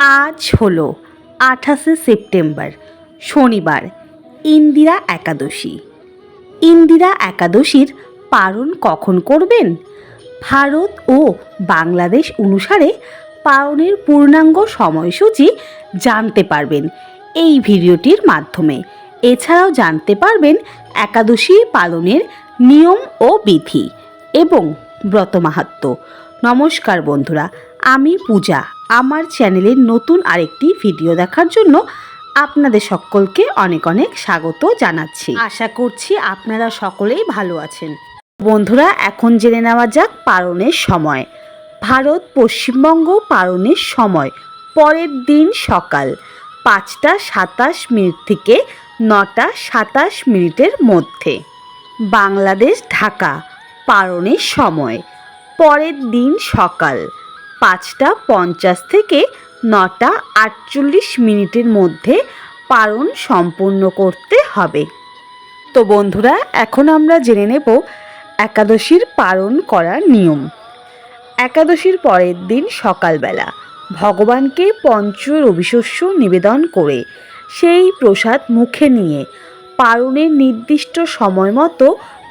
আজ হলো আঠাশে সেপ্টেম্বর, শনিবার, ইন্দিরা একাদশী। ইন্দিরা একাদশীর পালন কখন করবেন? ভারত ও বাংলাদেশ অনুসারে পালনের পূর্ণাঙ্গ সময়সূচি জানতে পারবেন এই ভিডিওটির মাধ্যমে। এছাড়াও জানতে পারবেন একাদশী পালনের নিয়ম ও বিধি এবং ব্রত মাহাত্ম্য নমস্কার বন্ধুরা, আমি পূজা। আমার চ্যানেলের নতুন আরেকটি ভিডিও দেখার জন্য আপনাদের সকলকে অনেক অনেক স্বাগত জানাচ্ছি। আশা করছি আপনারা সকলেই ভালো আছেন। বন্ধুরা, এখন জেনে নেওয়া যাক পালনের সময়। ভারত পশ্চিমবঙ্গ পালনের সময়, পরের দিন সকাল, পাঁচটা সাতাশ মিনিট থেকে নটা সাতাশ মিনিটের মধ্যে। বাংলাদেশ ঢাকা পালনের সময়, পরের দিন সকাল পাঁচটা পঞ্চাশ থেকে নটা আটচল্লিশ মিনিটের মধ্যে পালন সম্পূর্ণ করতে হবে। তো বন্ধুরা, এখন আমরা জেনে নেব একাদশীর পালন করার নিয়ম। একাদশীর পরের দিন সকালবেলা ভগবানকে পঞ্চ রবিশস্য নিবেদন করে সেই প্রসাদ মুখে নিয়ে পারণের নির্দিষ্ট সময় মতো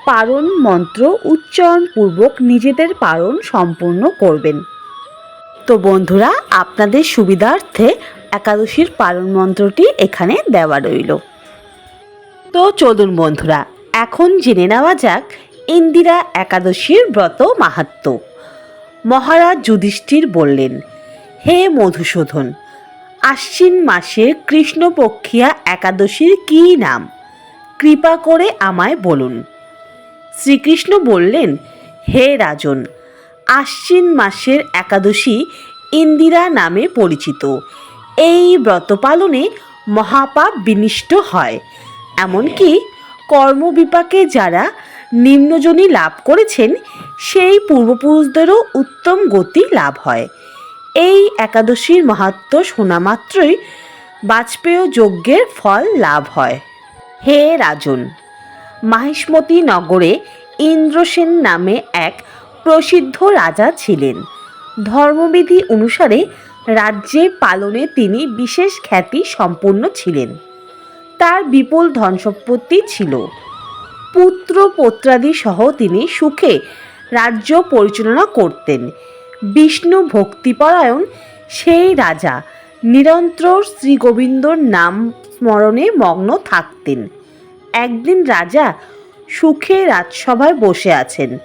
পারণ মন্ত্র উচ্চারণপূর্বক নিজেদের পারণ সম্পূর্ণ করবেন। তো বন্ধুরা, আপনাদের সুবিধার্থে একাদশীর পালন মন্ত্রটি এখানে দেওয়া রইল। তো চলুন বন্ধুরা, এখন জেনে নেওয়া যাক ইন্দিরা একাদশীর ব্রত মাহাত্ম্য মহারাজ যুধিষ্ঠির বললেন, হে মধুসূদন, আশ্বিন মাসের কৃষ্ণপক্ষিয়া একাদশীর কী নাম? কৃপা করে আমায় বলুন। শ্রীকৃষ্ণ বললেন, হে রাজন আশ্বিন মাসের একাদশী ইন্দিরা নামে পরিচিত। এই ব্রত পালনে মহাপাপ বিনিষ্ট হয়। এমনকি কর্মবিপাকে যারা নিম্নজনী লাভ করেছেন, সেই পূর্বপুরুষদেরও উত্তম গতি লাভ হয়। এই একাদশীর মাহাত্ম শোনা মাত্রই বাজপেয় যজ্ঞের ফল লাভ হয়। হে রাজন, মাহিষ্মতি নগরে ইন্দ্রসেন নামে এক প্রসিদ্ধ রাজা ছিলেন। ধর্মবিধি অনুসারে রাজ্যে পালনে তিনি বিশেষ খ্যাতি সম্পন্ন ছিলেন। তার বিপুল ধনসম্পত্তি ছিল। পুত্র পত্রাদি সহ তিনি সুখে রাজ্য পরিচালনা করতেন। বিষ্ণু ভক্তিপরায়ণ সেই রাজা নিরন্তর শ্রীগোবিন্দর নাম স্মরণে মগ্ন থাকতেন। একদিন রাজা সুখে রাজসভায় বসে আছেন।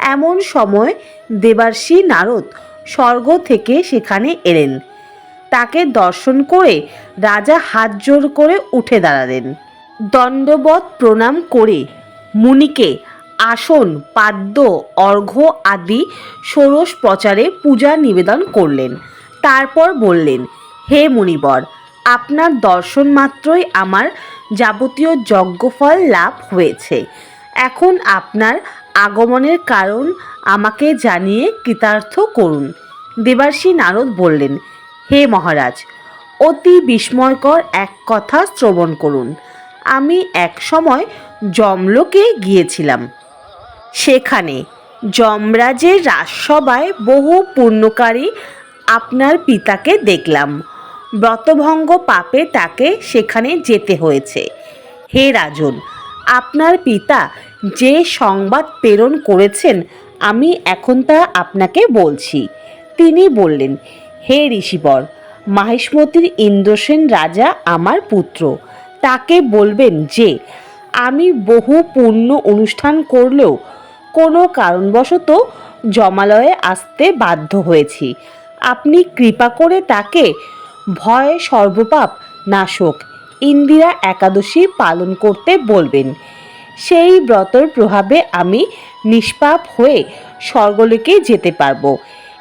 এমন সময় দেবার্ষি নারদ স্বর্গ থেকে সেখানে এলেন। তাকে দর্শন করে রাজা হাত জোর করে উঠে দাঁড়ালেন। দণ্ডবত প্রণাম করে মুনিকে আসন, পাদ্য, অর্ঘ্য আদি ষোড়শ প্রচারে পূজা নিবেদন করলেন। তারপর বললেন, হে মুনিবর, আপনার দর্শন মাত্রই আমার যাবতীয় যজ্ঞফল লাভ হয়েছে। এখন আপনার আগমনের কারণ আমাকে জানিয়ে কৃতার্থ করুন। দেবার্ষী নারদ বললেন, হে মহারাজ, অতি বিস্ময়কর এক কথা শ্রবণ করুন। আমি এক সময় জমলোকে গিয়েছিলাম। সেখানে যমরাজের রাজসভায় বহু পূর্ণকারী আপনার পিতাকে দেখলাম। ব্রতভঙ্গ পাপে তাকে সেখানে যেতে হয়েছে। হে রাজন, আপনার পিতা যে সংবাদ প্রেরণ করেছেন, আমি এখন তা আপনাকে বলছি। তিনি বললেন, হে ঋষিবর, মাহেশমতির ইন্দ্রসেন রাজা আমার পুত্র। তাকে বলবেন যে, আমি বহু পূর্ণ অনুষ্ঠান করলেও কোনো কারণবশত জমালয়ে আসতে বাধ্য হয়েছি। আপনি কৃপা করে তাকে ভয় সর্বপাপ নাশক, ইন্দিরা একাদশী পালন করতে বলবেন। সেই ব্রতর প্রভাবে আমি নিষ্পাপ হয়ে স্বর্গলোকে যেতে পারব।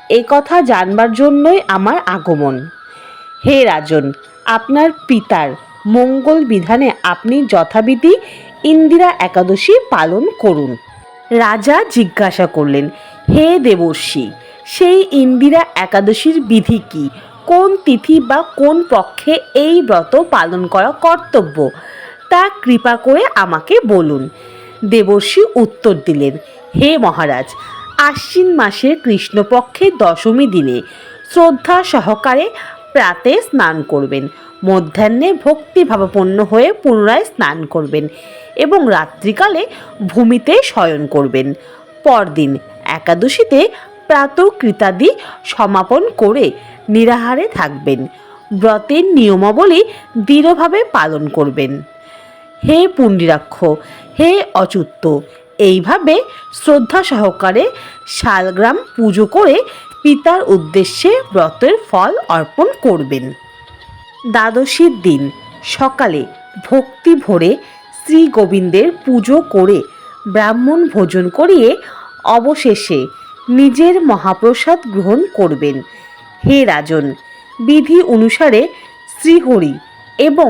এ কথা জানবার জন্যই আমার আগমন। হে রাজন, আপনার পিতার মঙ্গল বিধানে আপনি যথাবিধি ইন্দিরা একাদশী পালন করুন। রাজা জিজ্ঞাসা করলেন, হে দেবর্ষি, সেই ইন্দিরা একাদশীর বিধি কি? কোন তিথি বা কোন পক্ষে এই ব্রত পালন করা কর্তব্য? তা কৃপা করে আমাকে বলুন। দেবর্ষি উত্তর দিলেন, হে মহারাজ, আশ্বিন মাসের কৃষ্ণপক্ষের দশমী দিনে শ্রদ্ধা সহকারে প্রাতে স্নান করবেন। মধ্যাহ্নে ভক্তিভাবাপন্ন হয়ে পুনরায় স্নান করবেন এবং রাত্রিকালে ভূমিতে শয়ন করবেন। পরদিন একাদশীতে প্রাতকৃতাদি সমাপন করে নিরাহারে থাকবেন। ব্রতের নিয়মাবলী দৃঢ়ভাবে পালন করবেন। হে পুণ্ডিরাক্ষ, হে অচ্যুত। এইভাবে শ্রদ্ধা সহকারে শালগ্রাম পুজো করে পিতার উদ্দেশ্যে ব্রতের ফল অর্পণ করবেন। দ্বাদশীর দিন, সকালে ভক্তি ভরে শ্রী গোবিন্দের পুজো করে ব্রাহ্মণ ভোজন করিয়ে অবশেষে নিজের মহাপ্রসাদ গ্রহণ করবেন। হে রাজন, বিধি অনুসারে শ্রীহরি এবং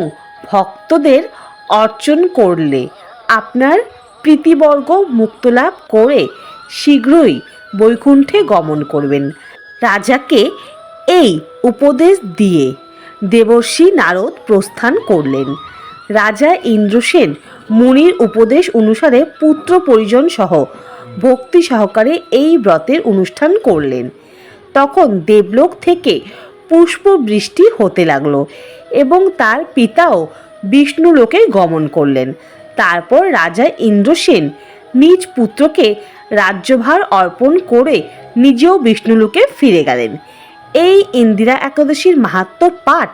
ভক্তদের অর্চন করলে আপনার প্রীতিবর্গ মুক্তলাভ করে শীঘ্রই বৈকুণ্ঠে গমন করবেন। রাজাকে এই উপদেশ দিয়ে দেবর্ষি নারদ প্রস্থান করলেন। রাজা ইন্দ্রসেন মুনির উপদেশ অনুসারে পুত্র পরিজন সহ ভক্তি সহকারে এই ব্রতের অনুষ্ঠান করলেন। তখন দেবলোক থেকে পুষ্প বৃষ্টি হতে লাগল এবং তার পিতাও বিষ্ণুলোকে গমন করলেন। তারপর রাজা ইন্দ্রসেন নিজ পুত্রকে রাজ্যভার অর্পণ করে নিজেও বিষ্ণুলোকে ফিরে গেলেন। এই ইন্দিরা একাদশীর মাহাত্ম পাঠ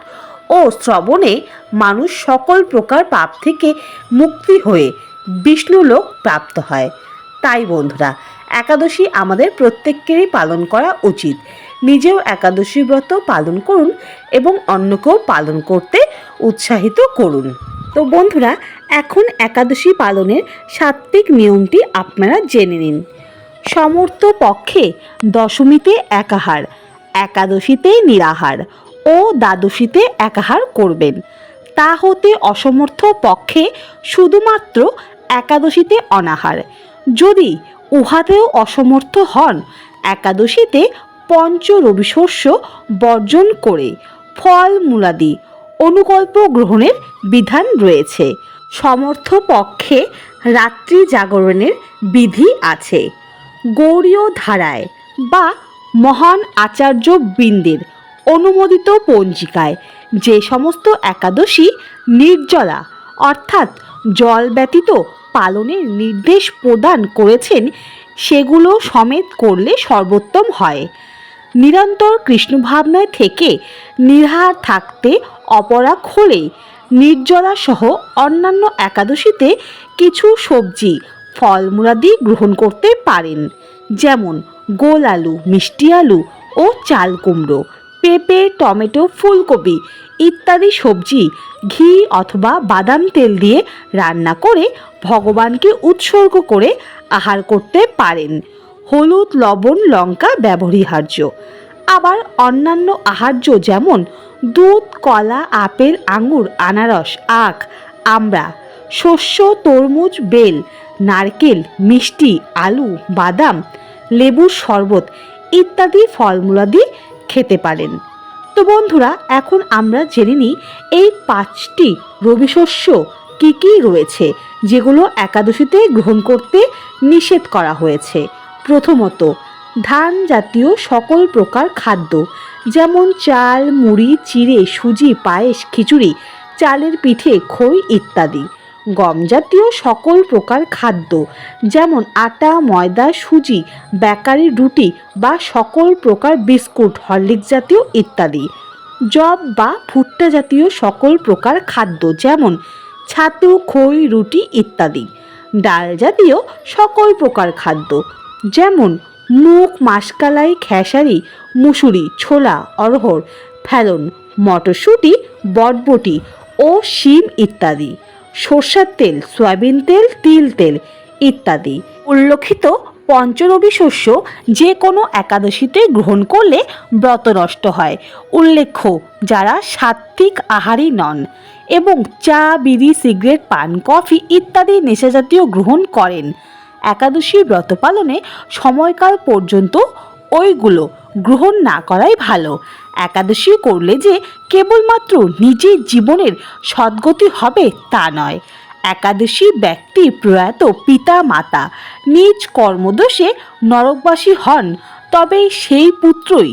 ও শ্রবণে মানুষ সকল প্রকার পাপ থেকে মুক্তি হয়ে বিষ্ণুলোক প্রাপ্ত হয়। তাই বন্ধুরা, একাদশী আমাদের প্রত্যেককেরই পালন করা উচিত। নিজেও একাদশী ব্রত পালন করুন এবং অন্যকেও পালন করতে উৎসাহিত করুন। তো বন্ধুরা, এখন একাদশী পালনের সাত্বিক নিয়মটি আপনারা জেনে নিন। সমর্থ পক্ষে দশমীতে একাহার, একাদশীতে নিরাহার ও দ্বাদশীতে একাহার করবেন। তা হতে অসমর্থ পক্ষে শুধুমাত্র একাদশীতে অনাহার। যদি উহাতেও অসমর্থ হন, একাদশীতে পঞ্চ রবিশস্য বর্জন করে ফল মূলাদি অনুকল্প গ্রহণের বিধান রয়েছে। সমর্থ পক্ষে রাত্রি জাগরণের বিধি আছে। গৌরীয় ধারায় বা মহান আচার্য বৃন্দের অনুমোদিত পঞ্জিকায় যে সমস্ত একাদশী নির্জলা অর্থাৎ জল ব্যতীত পালনের নির্দেশ প্রদান করেছেন, সেগুলো সমেত করলে সর্বোত্তম হয়। নিরন্তর কৃষ্ণ ভাবনায় থেকে নির্হার থাকতে অপরাগ হলে নির্জলা সহ অন্যান্য একাদশীতে কিছু সবজি, ফলমূলাদি গ্রহণ করতে পারেন, যেমন গোল আলু, মিষ্টি আলু ও চাল কুমড়ো, পেঁপে, টমেটো, ফুলকপি ইত্যাদি সবজি, ঘি অথবা বাদাম তেল দিয়ে রান্না করে ভগবানকে উৎসর্গ করে আহার করতে পারেন। হলুদ, লবণ, লঙ্কা ব্যবহার্য আবার অন্যান্য আহার্য যেমন দুধ, কলা, আপেল আঙুর আনারস, আখ, আমড়া, শস্য, তরমুজ, বেল, নারকেল, মিষ্টি, আলু, বাদাম, লেবুর শরবত ইত্যাদি ফলমূলাদি খেতে পারেন। তো বন্ধুরা, এখন আমরা জেনে নিই এই পাঁচটি রবি শস্য কী কী রয়েছে, যেগুলো একাদশীতে গ্রহণ করতে নিষেধ করা হয়েছে। প্রথমত, ধান জাতীয় সকল প্রকার খাদ্য, যেমন চাল, মুড়ি, চিড়ে, সুজি, পায়েস, খিচুড়ি, চালের পিঠে খই ইত্যাদি। গম জাতীয় সকল প্রকার খাদ্য, যেমন আটা, ময়দা, সুজি, বেকারি রুটি বা সকল প্রকার বিস্কুট, হরলিক্স জাতীয় ইত্যাদি। জব বা ভুট্টা জাতীয় সকল প্রকার খাদ্য, যেমন ছাতু, খই, রুটি ইত্যাদি। ডাল জাতীয় সকল প্রকার খাদ্য যেমন মুগ মাসকালাই, খেসারি, মুসুরি, ছোলা অরহর ফেলন, মটরশুঁটি, বটবটি ও শিম ইত্যাদি। সর্ষের তেল, সয়াবিন তেল, তিল তেল ইত্যাদি। উল্লেখিত পঞ্চরবি শস্য যে কোনো একাদশীতে গ্রহণ করলে ব্রত নষ্ট হয়। উল্লেখ্য, যারা সাত্ত্বিক আহারী নন এবং চা, বিড়ি, সিগারেট, পান, কফি ইত্যাদি নেশাজাতীয় গ্রহণ করেন একাদশী ব্রত পালনে সময়কাল পর্যন্ত ওইগুলো গ্রহণ না করাই ভালো। একাদশী করলে যে কেবলমাত্র নিজের জীবনের সদ্গতি হবে তা নয়। একাদশী ব্যক্তি প্রয়াত পিতা মাতা নিজ কর্মদোষে নরকবাসী হন, তবে সেই পুত্রই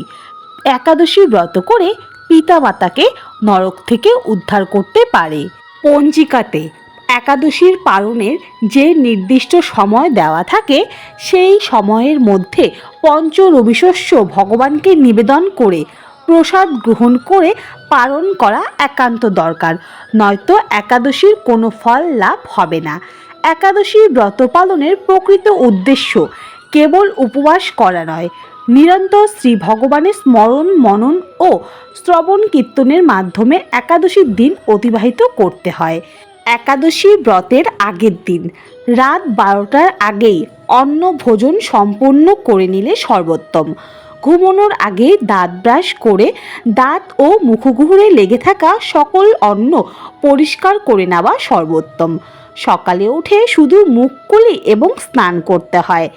একাদশী ব্রত করে পিতামাতাকে নরক থেকে উদ্ধার করতে পারে। পঞ্জিকাতে একাদশীর পালনের যে নির্দিষ্ট সময় দেওয়া থাকে, সেই সময়ের মধ্যে পঞ্চ রবিশস্য ভগবানকে নিবেদন করে, প্রসাদ গ্রহণ করে পালন করা একান্ত দরকার। নয়তো একাদশীর কোনো ফল লাভ হবে না। একাদশীর ব্রত পালনের প্রকৃত উদ্দেশ্য কেবল উপবাস করা নয়, নিরন্তর শ্রী ভগবানের স্মরণ, মনন ও শ্রবণ কীর্তনের মাধ্যমে একাদশীর দিন অতিবাহিত করতে হয়। একাদশী ব্রতের আগের দিন। রাত বারোটার আগেই অন্ন ভোজন সম্পূর্ণ করে নিলে সর্বোত্তম। ঘুমানোর আগে দাঁত ব্রাশ করে দাঁত ও মুখগুহরে লেগে থাকা সকল অন্ন পরিষ্কার করে নেওয়া সর্বোত্তম। সকালে উঠে শুধু মুখ কুলি এবং স্নান করতে হয়।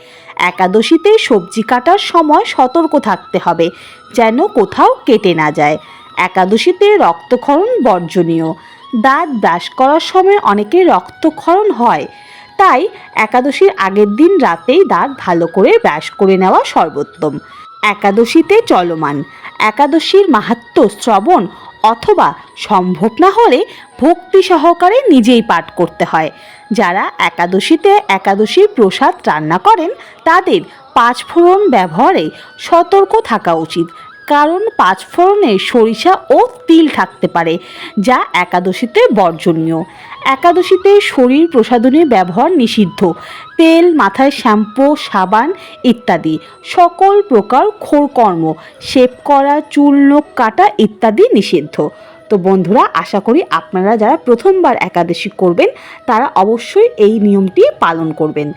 একাদশীতে সবজি কাটার সময় সতর্ক থাকতে হবে, যেন কোথাও কেটে না যায়। একাদশীতে রক্তক্ষরণ বর্জনীয়। দাঁত ব্রাশ করার সময় অনেকের রক্তক্ষরণ হয়। তাই একাদশীর আগের দিন রাতেই দাঁত ভালো করে ব্রাশ করে নেওয়া সর্বোত্তম। একাদশীতে চলমান। একাদশীর মাহাত্ম্য শ্রবণ অথবা সম্ভব না হলে ভক্তি সহকারে নিজেই পাঠ করতে হয়। যারা একাদশীতে একাদশীর প্রসাদ রান্না করেন, তাদের পাঁচফোড়ন ব্যবহারে সতর্ক থাকা উচিত। কারণ পাঁচফোড়নে সরিষা ও তিল থাকতে পারে, যা একাদশীতে বর্জনীয়। একাদশীতে শরীর প্রসাধনী ব্যবহার নিষিদ্ধ। তেল, মাথায় শ্যাম্পু, সাবান ইত্যাদি। সকল প্রকার খোরকর্ম, শেপ করা, চুল, নখ কাটা ইত্যাদি নিষিদ্ধ। তো বন্ধুরা, আশা করি আপনারা যারা প্রথমবার একাদশী করবেন, তারা অবশ্যই এই নিয়মটি পালন করবেন।